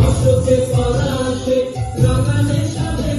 অশোকে পলাশে রঙানে সাধে